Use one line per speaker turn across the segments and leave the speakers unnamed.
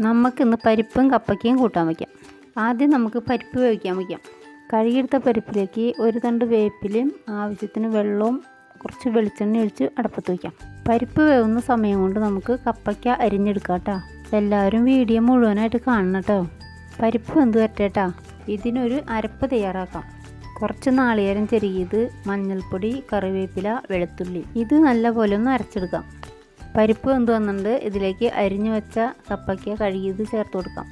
നമുക്കിന്ന് പരിപ്പും കപ്പയ്ക്കും കൂട്ടാൻ വയ്ക്കാം. ആദ്യം നമുക്ക് പരിപ്പ് വേവിക്കാൻ വയ്ക്കാം. കഴുകിയെടുത്ത പരിപ്പിലേക്ക് ഒരു തണ്ട് വേപ്പിലും ആവശ്യത്തിന് വെള്ളവും കുറച്ച് വെളിച്ചെണ്ണ ഒഴിച്ച് അടപ്പത്ത് വയ്ക്കാം. പരിപ്പ് വേവുന്ന സമയം കൊണ്ട് നമുക്ക് കപ്പയ്ക്ക അരിഞ്ഞെടുക്കാം കേട്ടോ. എല്ലാവരും വീഡിയോ മുഴുവനായിട്ട് കാണണം കേട്ടോ. പരിപ്പ് വെന്ത് വരട്ടേട്ടാ. ഇതിനൊരു അരപ്പ് തയ്യാറാക്കാം. കുറച്ച് നാളികേരം ചെറിയത് മഞ്ഞൾപ്പൊടി കറിവേപ്പില വെളുത്തുള്ളി. ഇത് നല്ലപോലെ ഒന്ന് അരച്ചെടുക്കാം. പരിപ്പ് വെന്ത് വന്നിട്ടുണ്ട്. ഇതിലേക്ക് അരിഞ്ഞു വെച്ച കപ്പയ്ക്ക കഴുകിയത് ചേർത്ത് കൊടുക്കാം.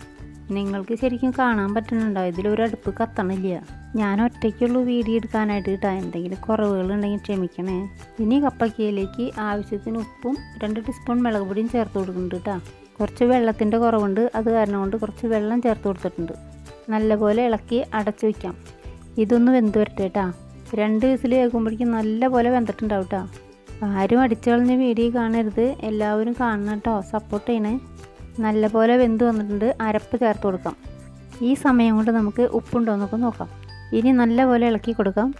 നിങ്ങൾക്ക് ശരിക്കും കാണാൻ പറ്റുന്നുണ്ടോ? ഇതിലൊരു അടുപ്പ് കത്തണില്ല. ഞാൻ ഒറ്റയ്ക്കുള്ളൂ വീഡിയോ എടുക്കാനായിട്ട് കിട്ടാം. എന്തെങ്കിലും കുറവുകളുണ്ടെങ്കിൽ ക്ഷമിക്കണേ. ഇനി കപ്പയ്ക്കയിലേക്ക് ആവശ്യത്തിന് ഉപ്പും രണ്ട് ടീസ്പൂൺ മുളക് പൊടിയും ചേർത്ത് കൊടുക്കുന്നുണ്ട് കേട്ടോ. കുറച്ച് വെള്ളത്തിന്റെ കുറവുണ്ട്. അത് കാരണം കൊണ്ട് കുറച്ച് വെള്ളം ചേർത്ത് കൊടുത്തിട്ടുണ്ട്. നല്ലപോലെ ഇളക്കി അടച്ചു വയ്ക്കാം ഇതൊന്ന് വെന്ത് വരട്ടെ കേട്ടോ. രണ്ട് വിസിൽ കേൾക്കുമ്പോഴേക്കും നല്ലപോലെ വെന്തിട്ടുണ്ടാവും കേട്ടോ. ആരും അടിച്ചു കളഞ്ഞ വീഡിയോ കാണരുത്. എല്ലാവരും കാണണം കേട്ടോ. സപ്പോർട്ട് ചെയ്യണേ. നല്ലപോലെ വെന്ത് വന്നിട്ടുണ്ട്. അരപ്പ് ചേർത്ത് കൊടുക്കാം. ഈ സമയം കൊണ്ട് നമുക്ക് ഉപ്പുണ്ടോ എന്നൊക്കെ നോക്കാം. ഇനി നല്ലപോലെ ഇളക്കി കൊടുക്കാം.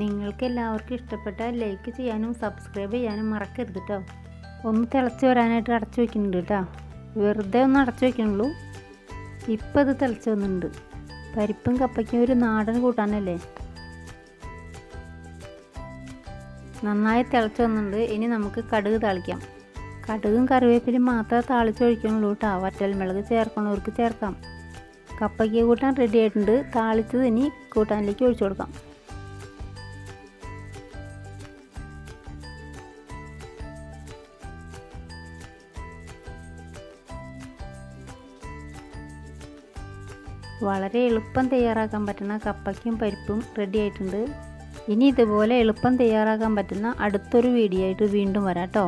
നിങ്ങൾക്ക് എല്ലാവർക്കും ഇഷ്ടപ്പെട്ടാൽ ലൈക്ക് ചെയ്യാനും സബ്സ്ക്രൈബ് ചെയ്യാനും മറക്കരുത് കേട്ടോ ഒന്ന് തിളച്ച് വരാനായിട്ട് അടച്ചു വയ്ക്കുന്നുണ്ട് കേട്ടോ. വെറുതെ ഒന്ന് അടച്ചു വയ്ക്കണുള്ളൂ ഇപ്പം ഇത് തിളച്ച് വന്നിട്ടുണ്ട്. പരിപ്പും കപ്പയ്ക്കും ഒരു നാടൻ കൂട്ടാനല്ലേ? നന്നായി തിളച്ച് വന്നിട്ടുണ്ട്. ഇനി നമുക്ക് കടുക് താളിക്കാം. കടുകും കറിവേപ്പിലും മാത്രമേ താളിച്ചൊഴിക്കണുള്ളൂ കേട്ടോ. വറ്റൽമുളക് ചേർക്കണവർക്ക് ചേർക്കാം. കപ്പയ്ക്ക് കൂട്ടാൻ റെഡി ആയിട്ടുണ്ട്. താളിച്ചത് ഇനി കൂട്ടാനിലേക്ക് ഒഴിച്ചു കൊടുക്കാം. വളരെ എളുപ്പം തയ്യാറാക്കാൻ പറ്റുന്ന കപ്പയ്ക്കും പരിപ്പും റെഡി ആയിട്ടുണ്ട്. ഇനി ഇതുപോലെ എളുപ്പം തയ്യാറാക്കാൻ പറ്റുന്ന അടുത്തൊരു വീഡിയോ ആയിട്ട് വീണ്ടും വരാം കേട്ടോ